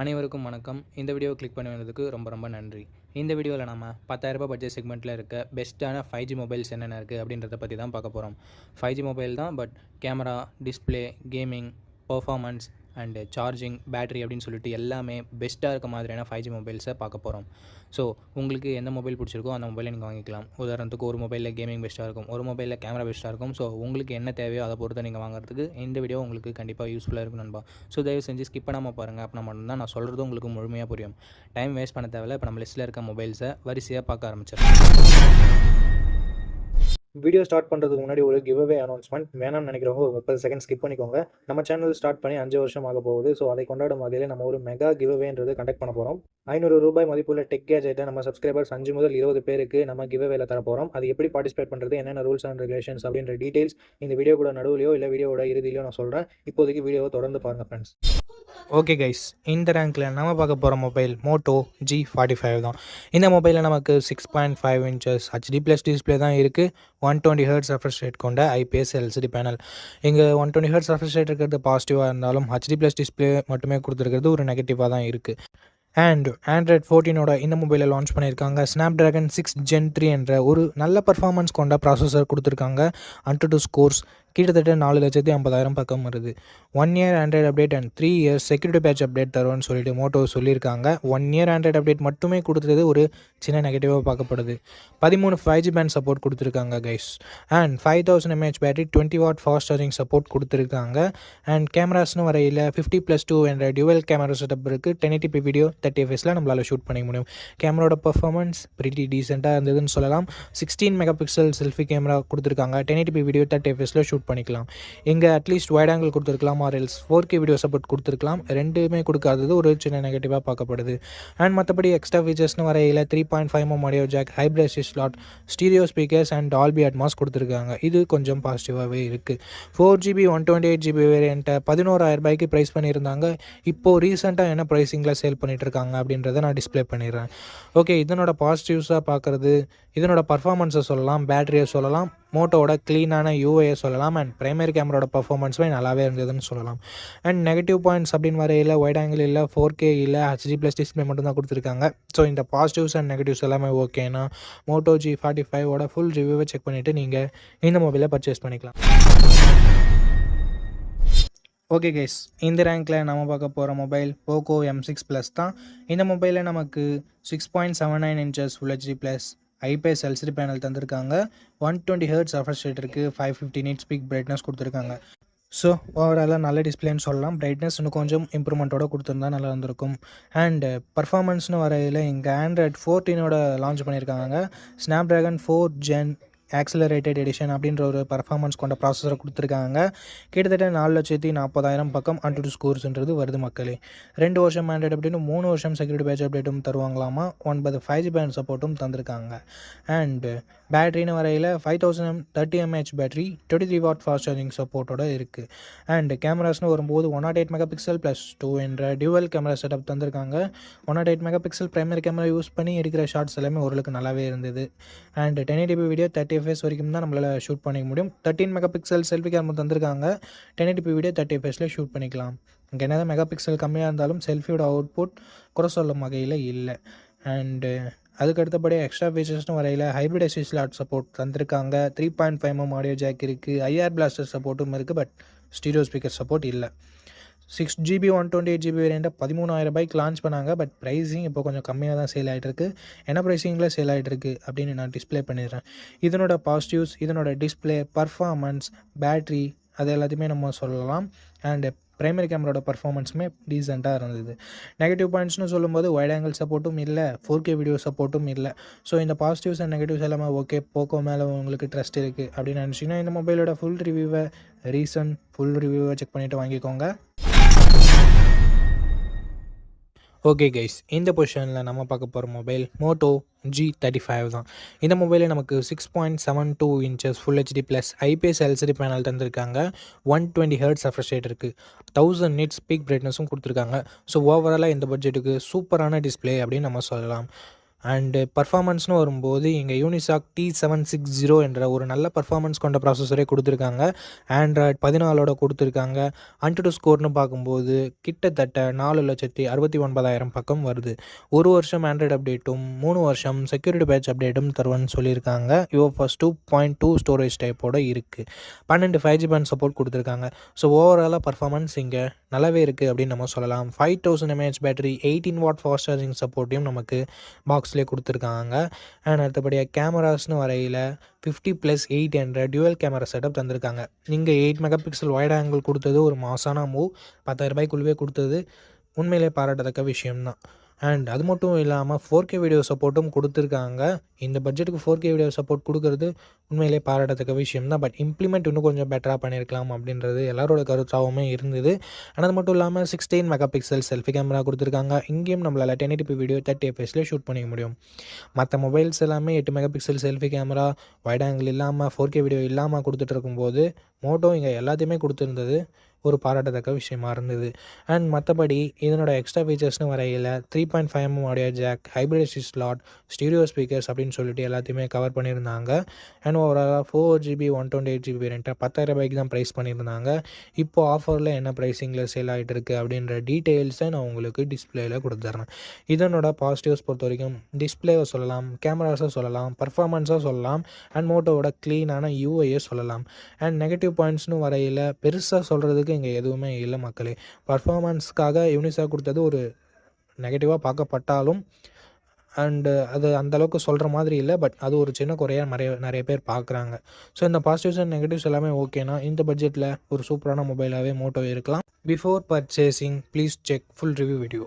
அனைவருக்கும் வணக்கம். இந்த வீடியோ கிளிக் பண்ணி வந்ததுக்கு ரொம்ப ரொம்ப நன்றி. இந்த வீடியோவில் நம்ம பத்தாயிரரூபா பட்ஜெட் செக்மெண்ட்டில் இருக்க பெஸ்ட்டான ஃபைவ் ஜி மொபைல்ஸ் என்னென்ன இருக்குது அப்படின்றத பற்றி தான் பார்க்க போகிறோம் ஃபைவ் ஜி மொபைல் தான் but camera display gaming performance and charging battery அப்படின்னு சொல்லிட்டு எல்லாமே பெஸ்ட்டாக இருக்க மாதிரியான ஃபைவ் ஜி மொபைல்ஸை பார்க்க போகிறோம் ஸோ உங்களுக்கு எந்த மொபைல் பிடிச்சிருக்கோ அந்த மொபைலை நீங்கள் வாங்கிக்கலாம். உதாரணத்துக்கு ஒரு மொபைலில் கேமிங் பெஸ்ட்டாக இருக்கும். ஒரு மொபைலில் கேமரா பெஸ்ட்டாக இருக்கும். ஸோ உங்களுக்கு என்ன தேவையோ அதை பொறுத்து நீங்கள் வாங்குறதுக்கு இந்த வீடியோ உங்களுக்கு கண்டிப்பாக யூஸ்ஃபுல்லாக இருக்கும் நண்பா. ஸோ தயவு செஞ்சு ஸ்கிப் பண்ணாமல் பாருங்கள் அப்படின்னா மட்டும்தான் நான் சொல்கிறது உங்களுக்கு முழுமையாக புரியும். டைம் வேஸ்ட் பண்ண தேவையில்ல. இப்போ நம்ம லிஸ்ட்டில் இருக்க மொபைல்ஸை வரிசையாக பார்க்க ஆரம்பிச்சிடலாம். வீடியோ ஸ்டார்ட் பண்ணுறதுக்கு முன்னாடி ஒரு கிவ்அவே அனௌன்ஸ்மெண்ட் வேணாம்னு நினைக்கிறவங்க ஒரு முப்பது செகண்ட் ஸ்கிப் பண்ணிக்கோங்க. நம்ம சேனல் ஸ்டார்ட் பண்ணி அஞ்சு வருஷம் ஆக போகுது. ஸோ அதை கொண்டாடும் வகையில் நம்ம ஒரு மெகா கிவ்அவேன்றது கண்டக்ட் பண்ண போகிறோம் ஐநூறு ரூபாய் மதிப்புள்ள டெக் கேஜெட்டை நம்ம சப்ஸ்கிரைபர்ஸ் அஞ்சு முதல் இருபது பேருக்கு நம்ம கிவ்அவேல தர போகிறோம் அது எப்படி பார்ட்டிசிபேட் பண்ணுறது என்னென்ன ரூல்ஸ் அண்ட் ரெகுலேஷன்ஸ் அப்படின்ற டீடைல்ஸ் இந்த வீடியோ கூட நடுவிலையோ இல்லை வீடியோட இறுதியிலையோ நான் சொல்கிறேன் இப்போதைக்கு வீடியோவை தொடர்ந்து பாருங்கள் ஃப்ரெண்ட்ஸ் ஓகே கைஸ் இந்த ரேங்க்கில் நம்ம பார்க்க போகிற mobile Moto G forty five தான். இந்த மொபைலில் நமக்கு six point five inches HD plus display தான் இருக்குது one twenty hertz refresh rate கொண்ட ஐபிஎஸ் எல்சிடி பேனல் இங்கே one twenty hertz refresh rate இருக்கிறது பாசிட்டிவாக இருந்தாலும் ஹெச்டி ப்ளஸ் டிஸ்பிளே மட்டுமே கொடுத்துருக்கிறது ஒரு நெகட்டிவாக தான் இருக்குது அண்ட் ஆண்ட்ராய்ட் ஃபோர்டீனோட இந்த மொபைலை லான்ச் பண்ணியிருக்காங்க. Snapdragon six gen three என்ற ஒரு நல்ல பர்ஃபார்மன்ஸ் கொண்ட ப்ராசஸர் கொடுத்துருக்காங்க. அன்டு டூ ஸ்கோர்ஸ் கிட்டத்தட்ட நாலு லட்சத்தி ஐம்பதாயிரம் பக்கம் வருது. One year Android update and three years security patch update தருவோம்னு சொல்லிட்டு மோட்டோ சொல்லியிருக்காங்க. ஒன் இயர் ஆண்ட்ராய்டு அப்டேட் மட்டுமே கொடுத்தது ஒரு சின்ன நெகட்டிவாக பார்க்கப்படுது. பதிமூணு ஃபைவ் ஜி பேண்ட் சப்போர்ட் கொடுத்துருக்காங்க guys and five thousand mAh battery twenty watt fast charging support கொடுத்துருக்காங்க. அண்ட் கேமராஸ்னு வரையில் ஃபிஃப்டி ப்ளஸ் டூ என்ற டியூவல் கேமரா செட்டப் இருக்குது டென் எயிட்டி வீடியோ தேர்ட்டி எஃப்எஸில் நம்மளால் ஷூட் பண்ணிக்க முடியும். கேமராவோட பர்ஃபார்மன்ஸ் பிரிட்டி டீசெண்டாக இருந்ததுன்னு சொல்லலாம். Sixteen mega pixel selfie camera கொடுத்துருக்காங்க டென் எயிட்டி வீடியோ தேர்ட்டி எஃப்எஸில் ஷூட் பண்ணிக்கலாம். இங்கே அட்லீஸ்ட் வைட் ஆங்கிள் கொடுத்துருக்கலாம் or else four K video support கொடுத்துருக்கலாம். ரெண்டுமே கொடுக்காதது ஒரு சின்ன நெகட்டிவாக பார்க்கப்படுது. அண்ட் மற்றபடி எக்ஸ்ட்ரா ஃபீச்சர்ஸ்னு வரையில் three point five M audio jack hybrid slot stereo speakers and Dolby Atmos கொடுத்துருக்காங்க. இது கொஞ்சம் பாசிட்டிவாகவே இருக்குது four GB one twenty eight GB வேரியண்ட்டை பதினோராயிரம் ரூபாய்க்கு ப்ரைஸ் பண்ணியிருந்தாங்க. இப்போது ரீசெண்டாக என்ன ப்ரைஸிங்கில் சேல் பண்ணிகிட்ருக்காங்க இருக்காங்க அப்படின்றத நான் டிஸ்ப்ளே பண்ணிடுறேன். ஓகே இதனோட பாசிட்டிவ்ஸாக பார்க்குறது இதனோட பர்ஃபார்மன்ஸை சொல்லலாம் பேட்டரியை சொல்லலாம் மோட்டோவோட க்ளீனான யூஏ சொல்லலாம் அண்ட் பிரைமரி கேமராவோட பர்ஃபார்மன்ஸுமே நல்லாவே இருந்ததுன்னு சொல்லலாம். அண்ட் நெகட்டிவ் பாயிண்ட்ஸ் அப்படின்னு வரையில் ஒயிட் ஆங்கிள் இல்லை ஃபோர் கே இல்லை ஹச்டி ப்ளஸ் டிஸ்பிளே மட்டும் தான் கொடுத்துருக்காங்க. ஸோ இந்த பாசிட்டிவ்ஸ் அண்ட் நெகட்டிவ்ஸ் எல்லாமே ஓகேனா மோட்டோ ஜி ஃபார்ட்டி ஃபைவோட ஃபுல் ரிவ்யூவை செக் பண்ணிவிட்டு நீங்கள் இந்த மொபைலை பர்ச்சேஸ் பண்ணிக்கலாம். ஓகே கைஸ் இந்த ரேங்க்கில் நம்ம பார்க்க போகிற mobile Poco M six plus தான். இந்த மொபைலில் நமக்கு six point seven nine inches full HD plus IPS LCD panel தந்திருக்காங்க. One twenty hertz refresh rate இருக்குது five fifty nits peak brightness கொடுத்துருக்காங்க. ஸோ ஓவராலாக நல்ல டிஸ்பிளேன்னு சொல்லலாம். பிரைட்னஸ் இன்னும் கொஞ்சம் இம்ப்ரூவ்மெண்ட்டோட கொடுத்துருந்தா நல்லா இருந்திருக்கும். அண்ட் பர்ஃபார்மன்ஸ்னு வரையில் இங்கே ஆண்ட்ராய்ட் ஃபோர்டீனோட லான்ச் பண்ணியிருக்காங்க Snapdragon four gen accelerated edition அப்படின்ற ஒரு பர்ஃபார்மன்ஸ் கொண்ட ப்ராசஸரை கொடுத்துருக்காங்க. கிட்டத்தட்ட நாலு லட்சத்தி நாற்பதாயிரம் பக்கம் அன்டு ஸ்கோர்ஸ்ன்றது வருது மக்களே. ரெண்டு வருஷம் ஆண்ட்ராய்டு அப்படின்னு மூணு வருஷம் செக்யூரிட்டி பேட்ச் அப்டேட்டும் தருவாங்களாமா? ஒன்பது ஃபைவ் ஜி பேண்ட் சப்போர்ட்டும் தந்திருக்காங்க. அண்டு பேட்டரின்னு வரையில் five thousand M thirty mAh battery twenty three watt fast charging சப்போர்ட்டோட இருக்குது அண்ட் கேமராஸ்னு வரும்போது one not eight mega pixel plus two என்ற டியூவல் கேமரா செட்டப் தந்திருக்காங்க. One not eight mega pixel primary camera use பண்ணி எடுக்கிற ஷார்ட்ஸ் எல்லாமே ஓரளவுக்கு நல்லாவே இருந்தது. And ten eighty video thirty FPS வரைக்கும் தான் நம்மளால் ஷூட் பண்ணிக்க முடியும். Thirteen mega pixel selfie camera தந்திருக்காங்க டென் எயிட்டி வீடியோ தேர்ட்டி எஃப்எஸ்லேயே ஷூட் பண்ணிக்கலாம். இங்கே என்ன மெகா பிக்சல் கம்மியாக இருந்தாலும் செல்ஃபியோட அவுட்புட் குறை சொல்லும் வகையில் இல்லை. அண்டு அதுக்கு எக்ஸ்ட்ரா ஃபீச்சர்ஸ்னு வரையில் ஹைப்ரிட் எஸ்சி ஸ்லாட் சப்போர்ட் தந்திருக்காங்க three point five M audio jack இருக்குது ஐஆர் பிளாஸ்டர் சப்போர்ட்டும் இருக்குது பட் ஸ்டீரியோ ஸ்பீக்கர் சப்போர்ட் இல்லை. Six GB one twenty eight GB வேரியண்ட்டை பதிமூணாயிரம் பைக் லான்ச் பண்ணாங்க. பட் ப்ரைஸிங் இப்போ கொஞ்சம் கம்மியாக தான் சேல் ஆகிட்டு இருக்குது என்ன ப்ரைஸிங்கில் சேல் ஆகிட்டு இருக்குது அப்படின்னு நான் டிஸ்ப்ளே பண்ணிடுறேன். இதனோட பாசிட்டிவ்ஸ் இதனோட டிஸ்ப்ளே பர்ஃபார்மன்ஸ் பேட்ரி அது எல்லாத்தையுமே நம்ம சொல்லலாம். அண்டு ப்ரைமரி கேமராவோட பர்ஃபார்மன்ஸுமே டீசெண்டாக இருந்தது. நெகட்டிவ் பாயிண்ட்ஸ்னு சொல்லும்போது வைட் ஆங்கிள் சப்போர்ட்டும் இல்லை ஃபோர் கே வீடியோ சப்போர்ட்டும் இல்லை. ஸோ இந்த பாசிட்டிவ்ஸ் அண்ட் நெகட்டிவ்ஸ் எல்லாமே ஓகே போக்கோ மேலே உங்களுக்கு ட்ரஸ்ட் இருக்குது அப்படின்னு நினச்சிங்கன்னா இந்த மொபைலோட ஃபுல் ரிவ்யூவை ரீசன் ஃபுல் ரிவ்யூவை செக் பண்ணிவிட்டு வாங்கிக்கோங்க. ஓகே கைஸ் இந்த பொசிஷனில் நம்ம பார்க்க போகிற mobile Moto G thirty five தான். இந்த மொபைலில் நமக்கு six point seven two inches full HD plus IPS LCD panel தந்திருக்காங்க. One twenty hertz refresh rate இருக்குது தௌசண்ட் நிட்ஸ் ஸ்பீக் பிரைட்னஸும் கொடுத்துருக்காங்க. ஸோ ஓவராலாக இந்த பட்ஜெட்டுக்கு சூப்பரான டிஸ்பிளே அப்படின்னு நம்ம சொல்லலாம். அண்டு பர்ஃபாமன்ஸ்னு வரும்போது இங்கே Unisoc T seven six zero என்ற ஒரு நல்ல பர்ஃபாமன்ஸ் கொண்ட ப்ராசஸரே கொடுத்துருக்காங்க. ஆண்ட்ராய்ட் பதினாலோட கொடுத்துருக்காங்க. அன்டு ஸ்கோர்னு பார்க்கும்போது கிட்டத்தட்ட நாலு லட்சத்தி அறுபத்தி ஒன்பதாயிரம் பக்கம் வருது. ஒரு வருஷம் ஆண்ட்ராய்டு அப்டேட்டும் மூணு வருஷம் செக்யூரிட்டி பேட்ச் அப்டேட்டும் தருவேன்னு சொல்லியிருக்காங்க. UFS two point two storage டைப்போட இருக்குது பன்னெண்டு ஃபைவ் ஜி பேண்ட் சப்போர்ட் கொடுத்துருக்காங்க. ஸோ ஓவராலாக பர்ஃபார்மன்ஸ் இங்கே நல்லாவே இருக்குது அப்படின்னு நம்ம சொல்லலாம். Five thousand mAh battery eighteen watt fast charging சப்போர்ட்டையும் நமக்கு பாக்ஸ்லேயே கொடுத்துருக்காங்க. அண்ட் அடுத்தபடியாக கேமராஸ்னு வரையில் ஃபிஃப்டி ப்ளஸ் எயிட் என்ற டியூவல் கேமரா செட்டப் தந்திருக்காங்க. இங்கே eight mega pixel wide angle கொடுத்தது ஒரு மாசான மூவ் பத்தாயிரம் ரூபாய்க்குள்ளவே கொடுத்தது. உண்மையிலே பாராட்டத்தக்க விஷயம்தான். அண்ட் அது மட்டும் இல்லாமல் ஃபோர் கே வீடியோ சப்போர்ட்டும் கொடுத்துருக்காங்க. இந்த பட்ஜெட்டுக்கு ஃபோர் கே வீடியோ சப்போர்ட் கொடுக்கறது உண்மையிலே பாராட்டத்தக்க விஷயம் தான். பட் இம்ப்ளிமெண்ட் இன்னும் கொஞ்சம் பெட்டராக பண்ணியிருக்கலாம் அப்படின்றது எல்லாரோட கருத்தாகவுமே இருந்தது. ஆனால் அது மட்டும் இல்லாமல் sixteen mega pixel selfie camera கொடுத்துருக்காங்க. இங்கேயும் நம்மளால் டென் எயிட்டி வீடியோ தேர்ட்டி எஃப்எஸ்லேயே ஷூட் பண்ணிக்க முடியும். மற்ற மொபைல்ஸ் எல்லாமே எட்டு mega pixel selfie camera wide angle இல்லாமல் ஃபோர் கே வீடியோ இல்லாமல் கொடுத்துட்டு இருக்கும்போது மோட்டோ இங்கே எல்லாத்தையுமே கொடுத்துருந்தது. ஒரு பாராட்டத்தக்க விஷயமா இருந்தது. அண்ட் மற்றபடி இதனோட எக்ஸ்ட்ரா ஃபீச்சர்ஸ்னு வரையில் three point five M audio jack hybrid slot stereo speakers அப்படின்னு சொல்லிட்டு எல்லாத்தையுமே கவர் பண்ணியிருந்தாங்க. அண்ட் ஓவராலாக four GB one twenty eight GB வேரியண்ட்டை பத்தாயிரம் ரூபாய்க்கு தான் ப்ரைஸ் பண்ணியிருந்தாங்க. இப்போ ஆஃபரில் என்ன ப்ரைஸிங்கில் சேல் ஆகிட்டு இருக்கு அப்படின்ற டீட்டெயில்ஸை நான் உங்களுக்கு டிஸ்பிளேயில் கொடுத்துட்றேன் இதனோட பாசிட்டிவ்ஸ் பொறுத்த வரைக்கும் டிஸ்பிளேவை சொல்லலாம் கேமராஸை சொல்லலாம் பர்ஃபார்மன்ஸாக சொல்லலாம் அண்ட் மோட்டோவோட க்ளீனான யூஐயை சொல்லலாம். அண்ட் நெகட்டிவ் பாயிண்ட்ஸ்னு வரையில் பெருசாக சொல்கிறதுக்கு இங்கே எதுவுமே இல்லை மக்களே. பர்ஃபார்மன்ஸ்க்காக யூனிஸாக கொடுத்தது ஒரு நெகட்டிவாக பார்க்கப்பட்டாலும் அண்டு அது அந்தளவுக்கு சொல்கிற மாதிரி இல்லை பட் அது ஒரு சின்ன குறையாக நிறைய நிறைய பேர் பார்க்குறாங்க. ஸோ இந்த பாசிட்டிவ்ஸ் அண்ட் நெகட்டிவ்ஸ் எல்லாமே ஓகேனா இந்த பட்ஜெட்டில் ஒரு சூப்பரான மொபைலாகவே மோட்டோ இருக்கலாம். Before purchasing please check full review video